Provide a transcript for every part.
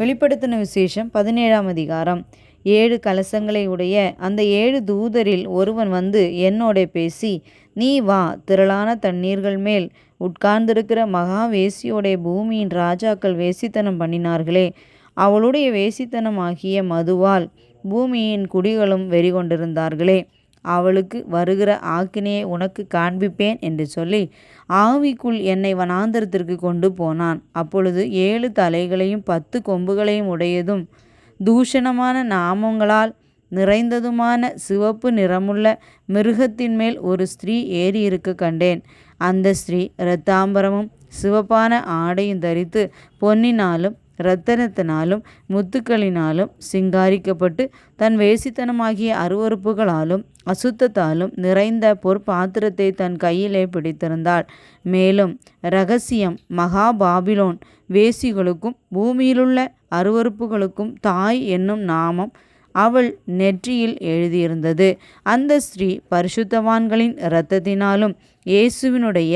வெளிப்படுத்தின விசேஷம் பதினேழாம் அதிகாரம். ஏழு கலசங்களை உடைய அந்த ஏழு தூதரில் ஒருவன் வந்து என்னோட பேசி நீ வா திரளான தண்ணீர்கள் மேல் உட்கார்ந்திருக்கிற மகா வேசியோடைய பூமியின் ராஜாக்கள் வேசித்தனம் பண்ணினார்களே அவளுடைய வேசித்தனமாகிய மதுவால் பூமியின் குடிகளும் வெறிகொண்டிருந்தார்களே. அவளுக்கு வருகிற ஆக்கினையை உனக்கு காண்பிப்பேன் என்று சொல்லி ஆவிக்குள் என்னை வனாந்தரத்திற்கு கொண்டு போனான். அப்பொழுது ஏழு தலைகளையும் பத்து கொம்புகளையும் உடையதும் தூஷணமான நாமங்களால் நிறைந்ததுமான சிவப்பு நிறமுள்ள மிருகத்தின் மேல் ஒரு ஸ்திரீ ஏறி இருக்க கண்டேன். அந்த ஸ்திரீ இரத்தாம்பரமும் சிவப்பான ஆடையும் தரித்து பொன்னினாலும் இரத்தனத்தினாலும் முத்துக்களினாலும் சிங்காரிக்கப்பட்டு தன் வேசித்தனமாகிய அருவறுப்புகளாலும் அசுத்தத்தாலும் நிறைந்த பொற்பாத்திரத்தை தன் கையிலே பிடித்திருந்தாள். மேலும் ரகசியம் மகா பாபிலோன் வேசிகளுக்கும் பூமியிலுள்ள அருவறுப்புகளுக்கும் தாய் என்னும் நாமம் அவள் நெற்றியில் எழுதியிருந்தது. அந்த ஸ்ரீ பரிசுத்தவான்களின் இரத்தத்தினாலும் இயேசுவினுடைய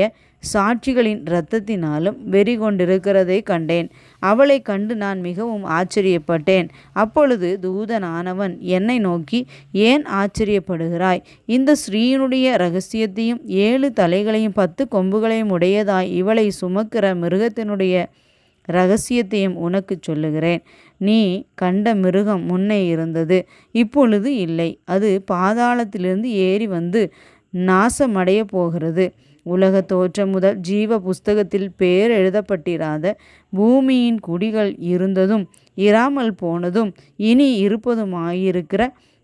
சாட்சிகளின் இரத்தத்தினாலும் வெறி கொண்டிருக்கிறதை கண்டேன். அவளை கண்டு நான் மிகவும் ஆச்சரியப்பட்டேன். அப்பொழுது தூதனானவன் என்னை நோக்கி ஏன் ஆச்சரியப்படுகிறாய்? இந்த ஸ்ரீயினுடைய ரகசியத்தையும் ஏழு தலைகளையும் பத்து கொம்புகளையும் உடையதாய் இவளை சுமக்கிற மிருகத்தினுடைய ரகசியத்தையும் உனக்கு சொல்லுகிறேன். நீ கண்ட மிருகம் முன்னே இருந்தது இப்பொழுது இல்லை. அது பாதாளத்திலிருந்து ஏறி வந்து நாசமடைய போகிறது. உலக தோற்றம் முதல் ஜீவ புஸ்தகத்தில் பேர் எழுதப்பட்டிராத பூமியின் குடிகள் இருந்ததும் இராமல் போனதும் இனி இருப்பதுமாயிருக்கிற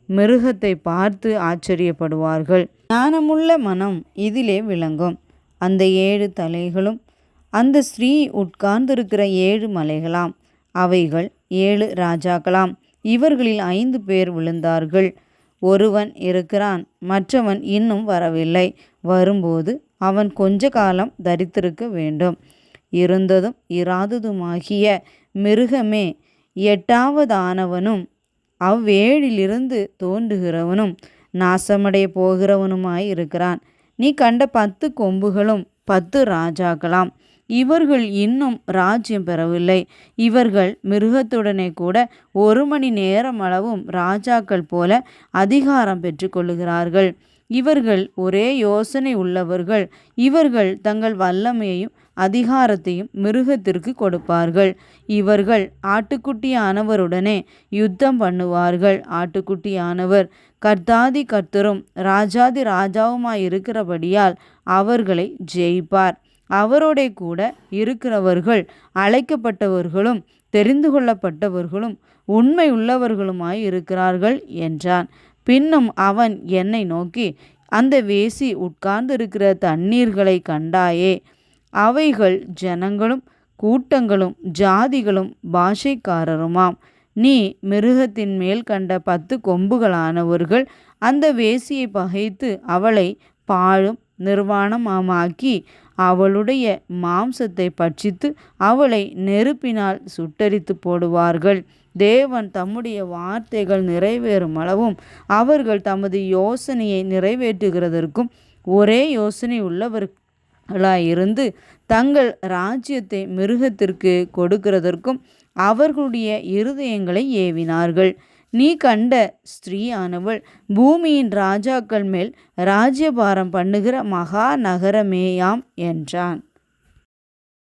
மிருகத்தை பார்த்து ஆச்சரியப்படுவார்கள். ஞானமுள்ள மனம் இதிலே விளங்கும். அந்த ஏழு தலைகளும் அந்த ஸ்ரீ உட்கார்ந்திருக்கிற ஏழு மலைகளாம் அவைகள் ஏழு ராஜாக்களாம் இவர்களில் ஐந்து பேர் விழுந்தார்கள். ஒருவன் இருக்கிறான் மற்றவன் இன்னும் வரவில்லை. வரும்போது அவன் கொஞ்ச காலம் தரித்திருக்க வேண்டும். இருந்ததும் இராததுமாகிய மிருகமே எட்டாவதானவனும் அவ்வேழிலிருந்து தோன்றுகிறவனும் நாசமடைய போகிறவனுமாய் இருக்கிறான். நீ கண்ட பத்து கொம்புகளும் பத்து ராஜாக்களாம். இவர்கள் இன்னும் ராஜ்யம் பெறவில்லை. இவர்கள் மிருகத்துடனே கூட ஒரு மணி நேரம் அளவும் ராஜாக்கள் போல அதிகாரம் பெற்றுக்கொள்ளுகிறார்கள் இவர்கள் ஒரே யோசனை உள்ளவர்கள். இவர்கள் தங்கள் வல்லமையையும் அதிகாரத்தையும் மிருகத்திற்கு கொடுப்பார்கள். இவர்கள் ஆட்டுக்குட்டியானவருடனே யுத்தம் பண்ணுவார்கள். ஆட்டுக்குட்டியானவர் கர்த்தாதி கர்த்தரும் ராஜாதி ராஜாவுமாயிருக்கிறபடியால் அவர்களை ஜெயிப்பார். அவரோட கூட இருக்கிறவர்கள் அழைக்கப்பட்டவர்களும் தெரிந்து கொள்ளப்பட்டவர்களும் உண்மை உள்ளவர்களுமாய் இருக்கிறார்கள் என்றான். பின்னும் அவன் என்னை நோக்கி அந்த வேசி உட்கார்ந்திருக்கிற தண்ணீர்களை கண்டாயே. அவைகள் ஜனங்களும் கூட்டங்களும் ஜாதிகளும் பாஷைக்காரருமாம். நீ மிருகத்தின் மேல் கண்ட பத்து கொம்புகளானவர்கள் அந்த வேசியை பகைத்து அவளை பாழும் நிர்வாணமாக்கி அவளுடைய மாம்சத்தை பட்சித்து அவளை நெருப்பினால் சுட்டரித்து போடுவார்கள். தேவன் தம்முடைய வார்த்தைகள் நிறைவேறும் அளவும் அவர்கள் தமது யோசனையை நிறைவேற்றுகிறதற்கும் ஒரே யோசனை உள்ளவர்களாயிருந்து தங்கள் ராஜ்யத்தை மிருகத்திற்கு கொடுக்கிறதற்கும் அவர்களுடைய இருதயங்களை ஏவினார்கள். நீ கண்ட ஸ்திரீயானவள் பூமியின் ராஜாக்கள் மேல் ராஜ்யபாரம் பண்ணுகிற மகா நகரமேயாம் என்றான்.